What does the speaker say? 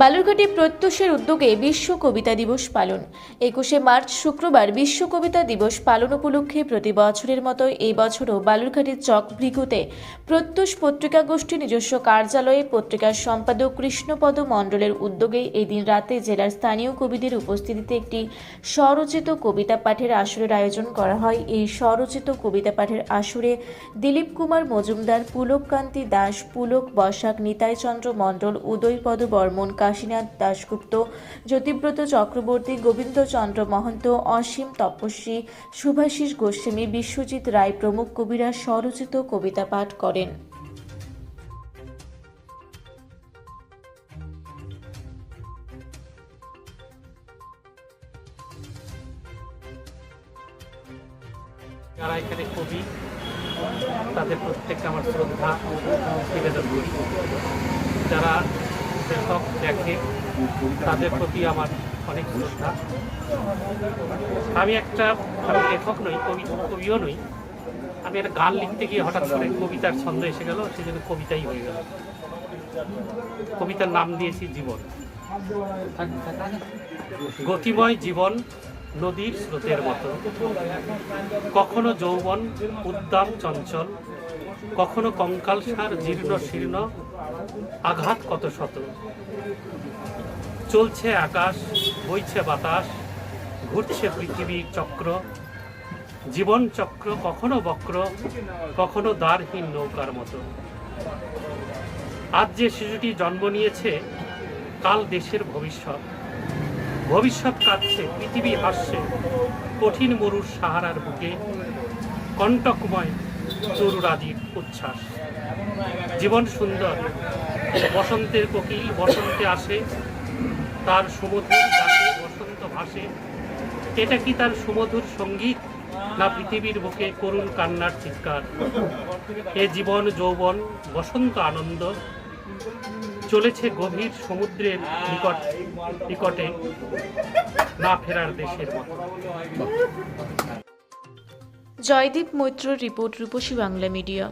বালুরঘাটে প্রত্যুষের উদ্যোগে বিশ্ব কবিতা দিবস পালন। একুশে মার্চ শুক্রবার বিশ্ব কবিতা দিবস পালন উপলক্ষে প্রতি বছরের মতো এই বছরও বালুরঘাটের চক ভৃগুতে প্রত্যুষ পত্রিকা গোষ্ঠী নিজস্ব কার্যালয়ে পত্রিকার সম্পাদক কৃষ্ণপদ মণ্ডলের উদ্যোগে এদিন রাতে জেলার স্থানীয় কবিদের উপস্থিতিতে একটি স্বরচিত কবিতা পাঠের আসরের আয়োজন করা হয়। এই স্বরচিত কবিতা পাঠের আসরে দিলীপ কুমার মজুমদার, পুলক কান্তি দাস, পুলক বসাক নিতাইচন্দ্র মণ্ডল, উদয়পদ বর্মন কাশীনাথ দাশগুপ্ত, জ্যোতিব্রত চক্রবর্তী, গোবিন্দচন্দ্র মহন্ত, অসীম তপস্বী, শুভাশিস গোস্বামী, বিশ্বজিৎ রায় প্রমুখ কবিরা স্বরচিত কবিতা পাঠ করেন। যারা এখানে কবি, তাদের প্রত্যেককে আমার শ্রদ্ধা নিবেদন করি যারা লেখক দেখে তাদের প্রতি আমার অনেক শ্রদ্ধা। আমি একটা আমি লেখক নই, কবি কবিও নই। আমি একটা গান লিখতে গিয়ে হঠাৎ করে কবিতার ছন্দ এসে গেল সেজন্য কবিতাই হয়ে গেল। কবিতার নাম দিয়েছি জীবন। গতিময় জীবন নদীর স্রোতের মতো। কখনো যৌবন উদ্দাম চঞ্চল কখনো কঙ্কালসার জীর্ণ শীর্ণ, আঘাত কত শত? চলছে আকাশ, বইছে বাতাস, ঘুরছে পৃথিবীর চক্র, জীবন চক্র কখনো বক্র, কখনো দ্বারহীন নৌকার মতো। আজ যে শিশুটি জন্ম নিয়েছে, কাল দেশের ভবিষ্যৎ। ভবিষ্যৎ কাটছে পৃথিবী হাসছে, কঠিন মরুর সাহারার বুকে, কণ্টকময় তরুরাজির উচ্ছ্বাস। জীবন সুন্দর, বসন্তের কোকিল, বসন্তে আসে, তার সুমধুর বসন্ত ভাসে। এটা কি তার সুমধুর সংগীত, না পৃথিবীর বুকে করুণ কান্নার চিৎকার? এ জীবন যৌবন, বসন্ত আনন্দ। চলেছে গভীর সমুদ্রের নিকট, নিকটে, না ফেরার দেশের মতো। Joydeep Moitra report Rupashi Bangla media.